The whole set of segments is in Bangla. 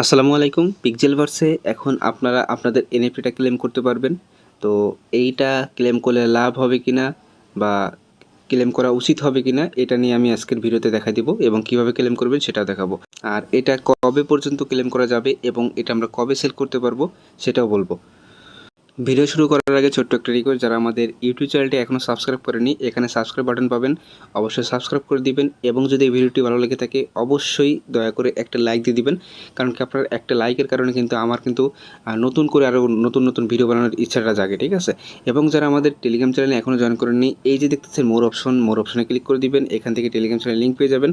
আসসালামু আলাইকুম পিকজেল ভার্সে এখন আপনারা আপনাদের এনএফটিটা ক্লেম করতে পারবেন। তো এইটা ক্লেম করলে লাভ হবে কিনা বা ক্লেম করা উচিত হবে কিনা, এটা নিয়ে আমি আজকের ভিডিওতে দেখা দিব এবং কীভাবে ক্লেম করবেন সেটা দেখাবো। আর এটা কবে পর্যন্ত ক্লেম করা যাবে এবং এটা আমরা কবে সেল করতে পারব সেটাও বলব। ভিডিও শুরু করার আগে ছোট্ট একটা রিকোয়েস্ট যারা আমাদের ইউটিউব চ্যানেলটি এখনও সাবস্ক্রাইব করেনি, এখানে সাবস্ক্রাইব বাটন পাবেন। অবশ্যই সাবস্ক্রাইব করে দিবেন এবং যদি এই ভিডিওটি ভালো লেগে থাকে, অবশ্যই দয়া করে একটা লাইক দিয়ে দিবেন। কারণ কি আপনার একটা লাইকের কারণে কিন্তু আমার কিন্তু নতুন করে আরও নতুন নতুন ভিডিও বানানোর ইচ্ছাটা জাগে, ঠিক আছে? এবং যারা আমাদের টেলিগ্রাম চ্যানেলে এখনও জয়েন করেননি, এই যে দেখতেছেন মোর অপশন মোর অপশনে ক্লিক করে দিবেন। এখান থেকে টেলিগ্রাম চ্যানেল লিঙ্ক পেয়ে যাবেন।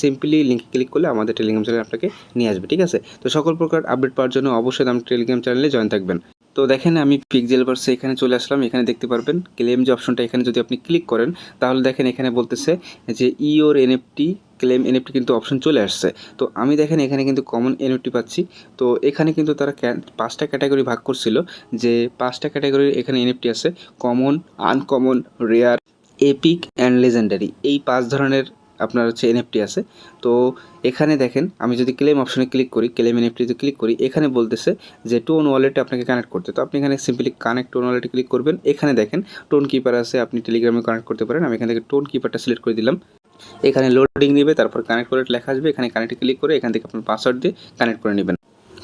সিম্পলি লিঙ্কে ক্লিক করলে আমাদের টেলিগ্রাম চ্যানেল আপনাকে নিয়ে আসবে, ঠিক আছে? তো সকল প্রকার আপডেট পাওয়ার জন্য অবশ্যই আমার টেলিগ্রাম চ্যানেলে জয়েন থাকবেন। তো দেখেন আমি পিকজেল ভার্সে এখানে চলে আসলাম, এখানে দেখতে পারবেন ক্লেম যে অপশনটা এখানে যদি আপনি ক্লিক করেন, তাহলে দেখেন এখানে বলতেছে যে ইওর এনএফটি ক্লেম এনএফটি কিন্তু অপশন চলে আসছে। তো আমি দেখেন এখানে কিন্তু কমন এনএফটি পাচ্ছি। তো এখানে কিন্তু তারা পাঁচটা ক্যাটাগরি ভাগ করছিল যে পাঁচটা ক্যাটাগরির এখানে এনএফটি আছে common uncommon rare epic and legendary এই পাঁচ ধরনের আপনার হচ্ছে এনএফটি আছে। তো এখানে দেখেন, আমি যদি ক্লেম অপশনে ক্লিক করি ক্লেম এনএফটিতে ক্লিক করি, এখানে বলতেছে যে টোন ওয়ালেটে আপনাকে কানেক্ট করতে। তো আপনি এখানে সিম্পলি কানেক্ট টোন ওয়ালেটে ক্লিক করবেন। এখানে দেখেন টোন কিপার আছে, আপনি টেলিগ্রামে কানেক্ট করতে পারেন। আমি এখান থেকে টোন কিপারটা সিলেক্ট করে দিলাম। এখানে লোডিং নেবে তারপর কানেক্ট করে লেখা আসবে। এখানে কানেক্টে ক্লিক করে এখান থেকে আপনার পাসওয়ার্ড দিয়ে কানেক্ট করে নেবেন।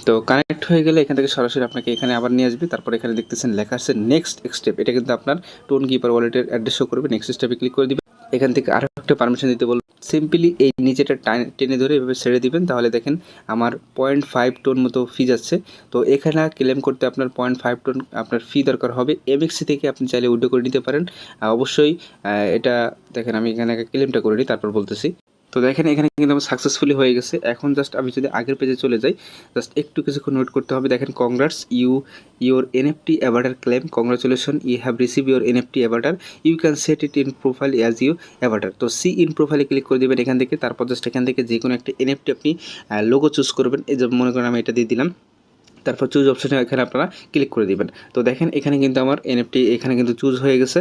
তো কানেক্ট হয়ে গেলে এখান থেকে সরাসরি আপনাকে এখানে আবার নিয়ে আসবে। তারপর এখানে দেখতেছেন, লেখা আছে নেক্সট স্টেপ এটা কিন্তু আপনার টোন কিপার ওয়ালেটের অ্যাড্রেস শো করবে। নেক্সট স্টেপে ক্লিক করে দিবেন এখান থেকে আরও একটা পারমিশন দিতে বলব সিম্পলি এই নিচেটা টেনে ধরে এভাবে ছেড়ে দিবেন, তাহলে দেখেন আমার পয়েন্ট ফাইভ টোন মতো ফি যাচ্ছে তো এখানে ক্লেম করতে আপনার পয়েন্ট ফাইভ টোন আপনার ফি দরকার হবে। এমএক্সি থেকে আপনি চাইলে উইড্রো করে নিতে পারেন। অবশ্যই এটা দেখেন, আমি এখানে ক্লেমটা করে নিই, তারপর বলতেছি। তো দেখেন, এখানে কিন্তু আমার সাকসেসফুলি হয়ে গেছে। এখন জাস্ট আমি যদি আগের পেজে চলে যাই জাস্ট একটু কিছুক্ষণ নোট করতে হবে। দেখেন congrats you your NFT avatar claim congratulation you have receive your NFT avatar you can set it in profile as you avatar তো সি ইন প্রোফাইলে ক্লিক করে দেবেন এখান থেকে। তারপর জাস্ট এখান থেকে যে কোনো একটা এনএফটি আপনি লোগো চুজ করবেন। এই যে মনে করেন আমি এটা দিয়ে দিলাম। তারপর চুজ অপশানে এখানে আপনারা ক্লিক করে দিবেন। তো দেখেন, এখানে কিন্তু আমার এনএফটি এখানে কিন্তু চুজ হয়ে গেছে।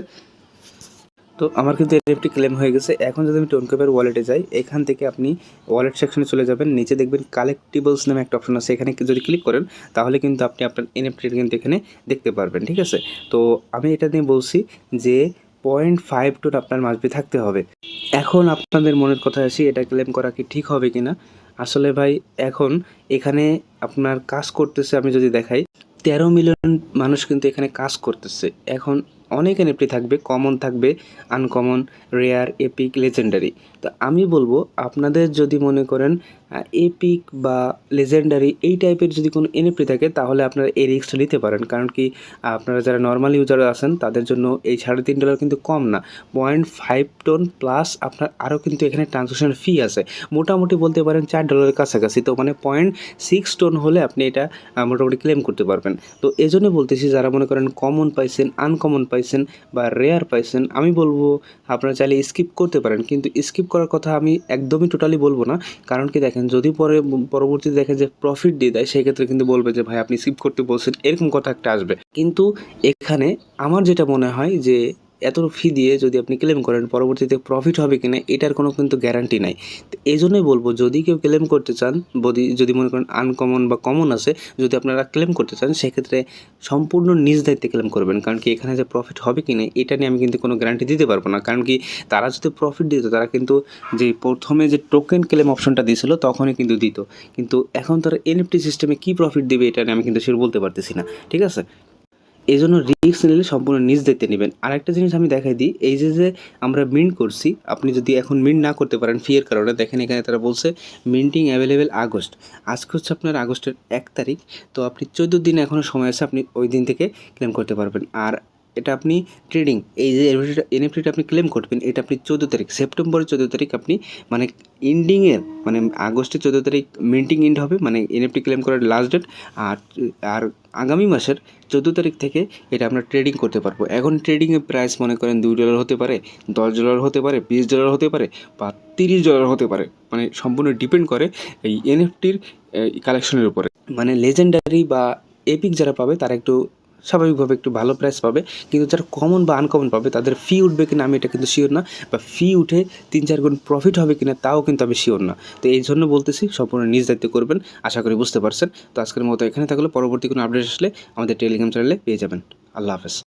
তো আমার কিন্তু এনএফটি ক্লেম হয়ে গেছে। এখন যদি আমি টোন টোনকেপের ওয়ালেটে যাই, এখান থেকে আপনি ওয়ালেট সেকশনে চলে যাবেন। নিচে দেখবেন কালেক্টিবলস নামে একটা অপশন আছে। এখানে যদি ক্লিক করেন, তাহলে কিন্তু আপনি আপনার এনএফটি কিন্তু এখানে দেখতে পারবেন, ঠিক আছে? তো আমি এটা নিয়ে বলছি যে পয়েন্ট ফাইভ টোন আপনার মাসবি থাকতে হবে। এখন আপনাদের মনের কথা আসি, এটা ক্লেম করা কি ঠিক হবে কি না আসলে ভাই, এখন এখানে আপনার কাজ করতেছে, আমি যদি দেখাই, তেরো মিলিয়ন মানুষ কিন্তু এখানে কাজ করতেছে। এখন অনেক এনএফটি থাকবে কমন থাকবে আনকমন রেয়ার এপিক লেজেন্ডারি তো আমি বলব, আপনাদের যদি মনে করেন এপিক বা লেজেন্ডারি এই টাইপের যদি কোনো এনএফটি থাকে, তাহলে আপনারা এই রিস্কটা নিতে পারেন। কারণ কি, আপনারা যারা নর্মাল ইউজার আছেন, তাদের জন্য এই সাড়ে তিন ডলার কিন্তু কম না। পয়েন্ট ফাইভ টোন প্লাস আপনার আরও কিন্তু এখানে ট্রানজাকশন ফি আছে। মোটামুটি বলতে পারেন চার ডলারের কাছাকাছি। তো মানে পয়েন্ট সিক্স টোন হলে আপনি এটা মোটামুটি ক্লেম করতে পারবেন। তো এই জন্য বলতেছি, যারা মনে করেন কমন পাইছেন আনকমন পাইছেন বা রেয়ার পাইছেন আমি বলব আপনারা চাইলে স্কিপ করতে পারেন, কিন্তু স্কিপ করার কথা আমি একদমই টোটালি বলব না। কারণ কি দেখেন, যদি পরে, পরবর্তীতে দেখেন যে প্রফিট দিয়ে দেয় সেক্ষেত্রে কিন্তু বলবে যে, ভাই, আপনি স্কিপ করতে বলছেন, এরকম কথা একটা আসবে। কিন্তু এখানে আমার যেটা মনে হয় যে এত ফি দিয়ে যদি আপনি ক্লেম করেন, পরবর্তীতে প্রফিট হবে কিনা, এটার কোনো কিন্তু গ্যারান্টি নাই। এই জন্যই বলব, যদি কেউ ক্লেম করতে চান যদি মনে করেন আনকমন বা কমন আছে, যদি আপনারা ক্লেম করতে চান, সেক্ষেত্রে সম্পূর্ণ নিজ দায়িত্বে ক্লেম করবেন। কারণ কি, এখানে যে প্রফিট হবে কি না এটা নিয়ে আমি কিন্তু কোনো গ্যারান্টি দিতে পারব না। কারণ কি, তারা যদি প্রফিট দিত, তারা কিন্তু যে প্রথমে যে টোকেন ক্লেম অপশনটা দিয়েছিল, তখনই কিন্তু দিত। কিন্তু এখন তারা এনএফটি সিস্টেমে কী প্রফিট দেবে, এটা নিয়ে আমি কিন্তু সেটা বলতে পারতেছি না। ঠিক আছে? এই জন্য রিস্ক নিলে সম্পূর্ণ নিজ দেখতে নেবেন। আরেকটা জিনিস আমি দেখাই দিই, এই যে যে আমরা মিন্ট করছি, আপনি যদি এখন মিন্ট না করতে পারেন ফিয়ের কারণে, দেখেন এখানে তারা বলছে মিন্টিং অ্যাভেলেবেল আগস্ট। আজকে হচ্ছে আপনার আগস্টের এক তারিখ, তো আপনি চোদ্দ দিন এখনও সময় আছে, আপনি ওই দিন থেকে ক্লেম করতে পারবেন। আর এটা আপনি ট্রেডিং এই যে এনএফটিটা আপনি ক্লেম করবেন, এটা আপনি চোদ্দ তারিখ সেপ্টেম্বরের চোদ্দ তারিখ আপনি মানে এন্ডিংয়ের মানে আগস্টের চোদ্দ তারিখ মিন্টিং এন্ড হবে মানে এনএফটি ক্লেম করার লাস্ট ডেট আর আর আগামী মাসের চোদ্দ তারিখ থেকে এটা আমরা ট্রেডিং করতে পারব। এখন ট্রেডিংয়ের প্রাইস মনে করেন দুই ডলার হতে পারে, দশ ডলার হতে পারে, বিশ ডলার হতে পারে, বা তিরিশ ডলার হতে পারে মানে সম্পূর্ণ ডিপেন্ড করে এই এনএফটির কালেকশনের উপরে। মানে লেজেন্ডারি বা এপিক যারা পাবে, তারা একটু স্বাভাবিকভাবে একটু ভালো প্রাইস পাবে। কিন্তু যারা কমন বা আনকমন পাবে, তাদের ফি উঠবে কিনা আমি এটা কিন্তু শিওর না, বা ফি উঠে তিন চার গুণ প্রফিট হবে কিনা তাও কিন্তু আমি শিওর না। তো এই জন্য বলতেছি, সম্পূর্ণ নিজ দায়িত্ব করবেন, আশা করি বুঝতে পারছেন। তো আজকের মতো এখানে থাকলে, পরবর্তী কোনো আপডেট আসলে আমাদের টেলিগ্রাম চ্যানেলে পেয়ে যাবেন। আল্লাহ হাফেজ।